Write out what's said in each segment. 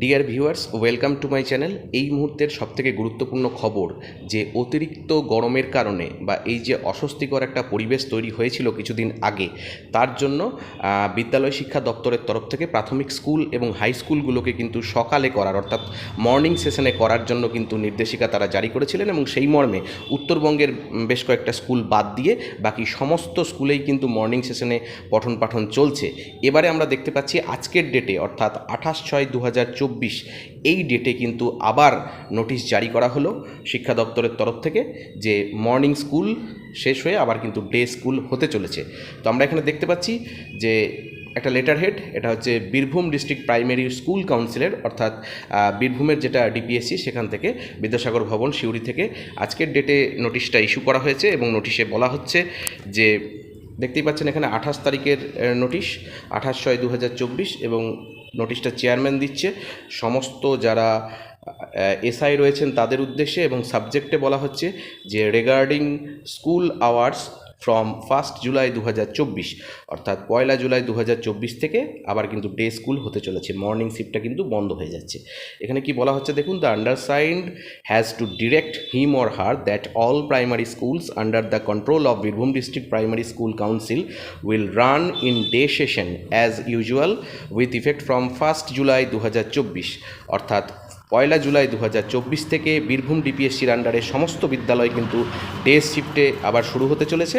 Dear viewers welcome to my channel এই মুহূর্তের সবথেকে গুরুত্বপূর্ণ খবর যে অতিরিক্ত গরমের কারণে বা এই যে অস্বস্তিকর একটা পরিবেশ তৈরি হয়েছিল কিছুদিন আগে, তার জন্য বিদ্যালয় শিক্ষা দপ্তরের তরফ থেকে প্রাথমিক স্কুল এবং হাই স্কুলগুলোকে কিন্তু সকালে করার, অর্থাৎ মর্নিং সেশনে করার জন্য কিন্তু নির্দেশিকা তারা জারি করেছিলেন এবং সেই মর্মে উত্তরবঙ্গের বেশ কয়েকটা স্কুল বাদ দিয়ে বাকি সমস্ত স্কুলেই কিন্তু মর্নিং সেশনে পঠন পাঠন চলছে। এবারে আমরা দেখতে পাচ্ছি আজকের ডেটে অর্থাৎ আঠাশ ছয় দু এই ডেটে কিন্তু আবার নোটিশ জারি করা হলো শিক্ষা দপ্তরের তরফ থেকে যে মর্নিং স্কুল শেষ হয়ে আবার কিন্তু ডে স্কুল হতে চলেছে। তো আমরা এখানে দেখতে পাচ্ছি যে একটা লেটার হেড এটা হচ্ছে বীরভূম ডিস্ট্রিক্ট প্রাইমারি স্কুল কাউন্সিলের অর্থাৎ বীরভূমের যেটা ডিপিএসসি সেখান থেকে বিদ্যাসাগর ভবন সিউড়ি থেকে আজকের ডেটে নোটিশটা ইস্যু করা হয়েছে এবং নোটিশে বলা হচ্ছে যে, দেখতেই পাচ্ছেন এখানে আঠাশ তারিখের নোটিশ আঠাশ ছয় দু এবং নোটিশটা চেয়ারম্যান দিচ্ছে। সমস্ত যারা এসআই রয়েছেন তাদের উদ্দেশ্যে এবং সাবজেক্টে বলা হচ্ছে যে regarding school hours from first July দু হাজার চব্বিশ, অর্থাৎ পয়লা জুলাই দু হাজার চব্বিশ থেকে আবার কিন্তু ডে স্কুল হতে চলেছে। মর্নিং শিফটটা কিন্তু বন্ধ হয়ে যাচ্ছে। এখানে কি বলা হচ্ছে দেখুন the undersigned has to direct him or her that all primary schools under the control of Birbhum district primary school council will run in day session as usual with effect from first July দু হাজার চব্বিশ, অর্থাৎ পয়লা জুলাই দু হাজার চব্বিশ থেকে বীরভূম ডিপিএসসির আন্ডারে সমস্ত বিদ্যালয় কিন্তু ডে শিফটে আবার শুরু হতে চলেছে।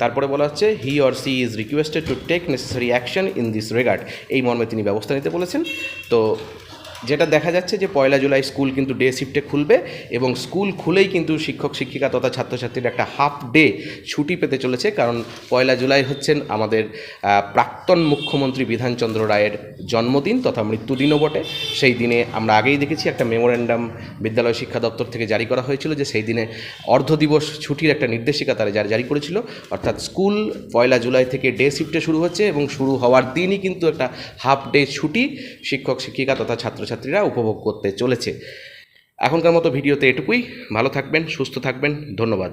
তারপরে বলা হচ্ছে he or she is requested to take necessary action in this regard এই মর্মে তিনি ব্যবস্থা নিতে বলেছেন। তো যেটা দেখা যাচ্ছে যে পয়লা জুলাই স্কুল কিন্তু ডে শিফটে খুলবে এবং স্কুল খুলেই কিন্তু শিক্ষক, শিক্ষিকা তথা ছাত্রছাত্রীরা একটা হাফ ডে ছুটি পেতে চলেছে। কারণ পয়লা জুলাই হচ্ছেন আমাদের প্রাক্তন মুখ্যমন্ত্রী বিধানচন্দ্র রায়ের জন্মদিন তথা মৃত্যুদিনও বটে। সেই দিনে আমরা আগেই দেখেছি একটা মেমোরেন্ডাম বিদ্যালয় শিক্ষা দপ্তর থেকে জারি করা হয়েছিল যে সেই দিনে অর্ধ দিবস ছুটির একটা নির্দেশিকা তারা জারি জারি করেছিল। অর্থাৎ স্কুল পয়লা জুলাই থেকে ডে শিফটে শুরু হচ্ছে এবং শুরু হওয়ার দিনই কিন্তু একটা হাফ ডে ছুটি শিক্ষক, শিক্ষিকা তথা ছাত্রছাত্রীরা উপভোগ করতে চলেছে। এখনকার মতো ভিডিওতে এটুকুই। ভালো থাকবেন সুস্থ থাকবেন। ধন্যবাদ।